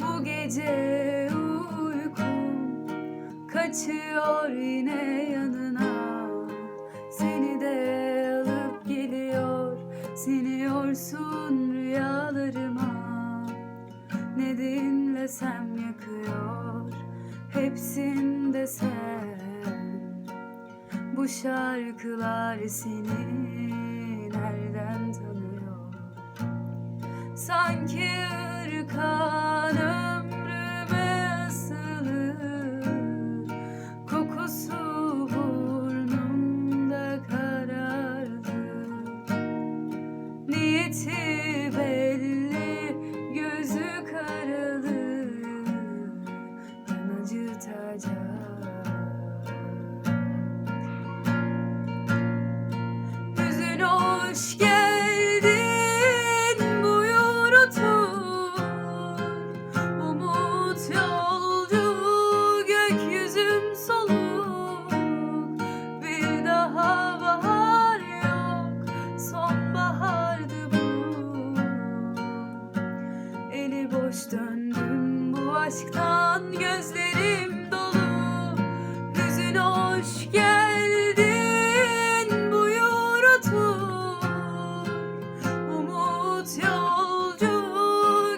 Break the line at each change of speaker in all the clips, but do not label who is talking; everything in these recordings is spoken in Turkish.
Bu gece uykum kaçıyor yine yanına. Seni de alıp geliyor Siniyorsun rüyalarıma. Ne dinlesem yakıyor Hepsinde sen. Bu şarkılar seni nereden tanıyor? Sanki ırkan ömrüme Kokusu burnumda karardı. Niyeti belli, gözü karalı. Can acıtacak Hüzün hoş geldin boş döndüm bu aşktan gözlerim dolu. Hüzün hoş geldin buyur otur Umut yolcu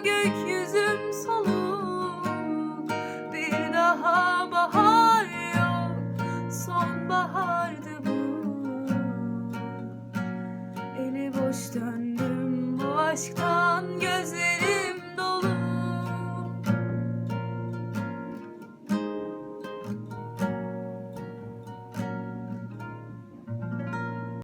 gökyüzüm soluk Bir daha bahar yok sonbahardı bu. Eli boş döndüm bu aşktan